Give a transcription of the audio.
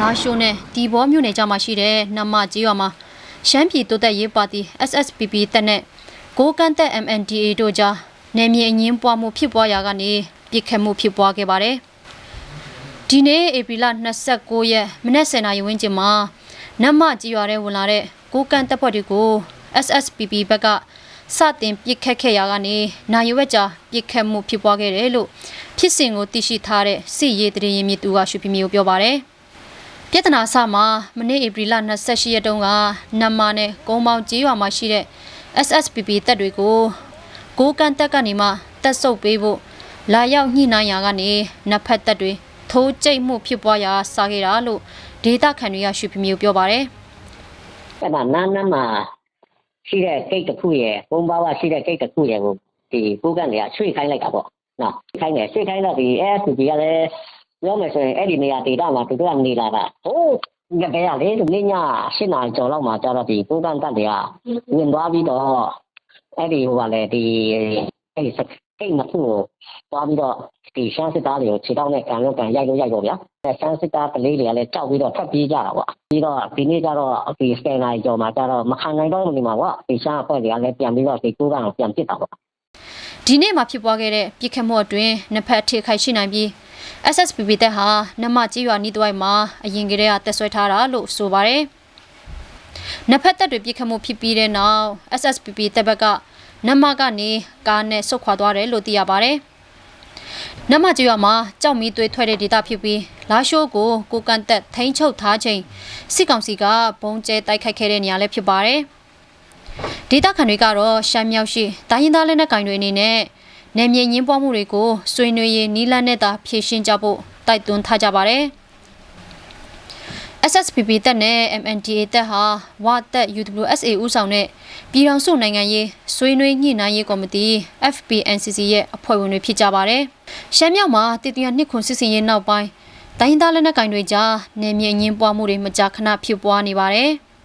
လာရှိုးနဲ့ဒီဘောမြို့နယ်ကြားမှာရှိတဲ့နမကြီးရွာမှာရှမ်းပြည်တိုးတက်ရေးပါတီ SSPP တပ်နဲ့ကိုကန့်တက် MNDAA တို့ကြားနယ်မြေအငင်းပွားမှုဖြစ်ပွားရာကနေပြစ်ခတ်မှုဖြစ်ပွားခဲ့ပါတယ်။ဒီနေ့ဧပြီလ29ရက်မနက်10:00နာရီဝန်းကျင်မှာနမကြီးရွာထဲဝင်လာတဲ့ကိုကန့်တပ်ဖွဲ့တွေကို SSPP ဘက်ကစတင်ပြစ်ခတ်ခဲ့ရာကနေနိုင်ရွက်ကြာပြစ်ခတ်မှုဖြစ်ပွားခဲ့တယ်လို့ဖြစ်စဉ်ကိုသိရှိထားတဲ့စစ်ရေးတရင်ရင်းမြစ်သူကရှုပြမျိုးပြောပါတယ်။ ပြဿနာဆမှာမနေ့ဧပြီလ28ရက်တုန်းကနမနဲ့ကုန်းပေါင်းကျေးရွာမှာရှိတဲ့ SSPP တပ်တွေကိုကိုကန်တက်ကနေမှတက်ဆုပ်ပေးဖို့လာရောက်ညှိနှိုင်းရာကနေနဖက်တပ်တွေထိုးကျိတ်မှုဖြစ်ပွားရာစခဲ့တာလို့ဒေတာခန်တွေကရှုပြမျိုးပြောပါတယ်။အဲ့ဒါနားနားမှာရှိတဲ့ဂိတ်တစ်ခုရယ်ပုံပါဝရှိတဲ့ဂိတ်တစ်ခုရယ်ကိုဒီကိုကန်တွေကရွှေ့ခိုင်းလိုက်တာပေါ့နော်ခိုင်းတယ်ရွှေ့ခိုင်းတော့ဒီ AFP ကလည်း ပြောမယ်ဆိုရင်အဲ့ဒီနေရာဒေတာမှာသူတို့ကနေလာတာဟိုးငါပဲရလေဒီည၈နာရီကျော်လောက်မှာကျတော့ဒီကိုကန်တက်တွေကဝင်သွားပြီးတော့အဲ့ဒီဟိုကလည်းဒီအဲ့ဒီစကိတ်နှစ်ခုကိုသွားပြီးတော့ဒီရှမ်းစစ်သားတွေကိုခြေထောက်နဲ့ကန်လို့ကန်ရိုက်လို့ရိုက်တော့ဗျာအဲရှမ်းစစ်သားကလေးတွေကလည်းကြောက်ပြီးတော့ထွက်ပြေးကြတာပေါ့ပြီးတော့ဒီနေ့ကျတော့ဒီစကန်နိုင်ကျော်မှာကျတော့မခံနိုင်တော့ဘူးနေမှာပေါ့ဒီရှမ်းအဖွဲ့တွေကလည်းပြန်ပြီးတော့ဒီကိုကန်ကိုပြန်ပစ်တာပေါ့ဒီနေ့မှာဖြစ်ပွားခဲ့တဲ့ပြစ်ခတ်မှုအတွင်းနှစ်ဖက်ထိခိုက်ရှိနိုင်ပြီး SSPP တပ်ဟာနမကြီးရွာနီးတဝိုက်မှာအရင်ကတည်းကတက်ဆွဲထားတာလို့ဆိုပါတယ်။နှစ်ဖက်တပ်တွေပြစ်ခတ်မှုဖြစ်ပြီးတဲ့နောက် SSPP တပ်ဘက်ကနမကနေကားနဲ့ဆုတ်ခွာသွားတယ်လို့သိရပါတယ်။နမကြီးရွာမှာကြောက်မီးသွေးထွက်တဲ့ဒေသဖြစ်ပြီးလာရှိုးကိုကိုကန်တက်ထိန်းချုပ်ထားချိန်စစ်ကောင်စီကဘုံကျဲတိုက်ခိုက်ခဲ့တဲ့နေရာလည်းဖြစ်ပါတယ်။ဒေတာခန်တွေကတော့ရှမ်းမြောက်ရှိတိုင်းရင်းသားလက်နက်ကိုင်တွေအနေနဲ့ နယ်မြေညင်းပွားမှုတွေကိုဆွေးနွေးရေးနီးလန်းနဲ့သာဖြေရှင်းကြဖို့တိုက်တွန်းထားကြပါတယ်။ SSPP တပ်နဲ့ MNDA တပ်ဟာဝတပ် UWSA ဦးဆောင်တဲ့ပြည်ထောင်စုနိုင်ငံရေးဆွေးနွေးညှိနှိုင်းရေးကော်မတီ FPNCC ရဲ့အဖွဲ့ဝင်တွေဖြစ်ကြပါတယ်။ရှမ်းမြောက်မှာတည်တရနှစ်ခွန်စစ်စင်ရေးနောက်ပိုင်းတိုင်းရင်းသားလက်နက်ကိုင်တွေကြားနယ်မြေညင်းပွားမှုတွေမကြာခဏဖြစ်ပွားနေပါတယ်။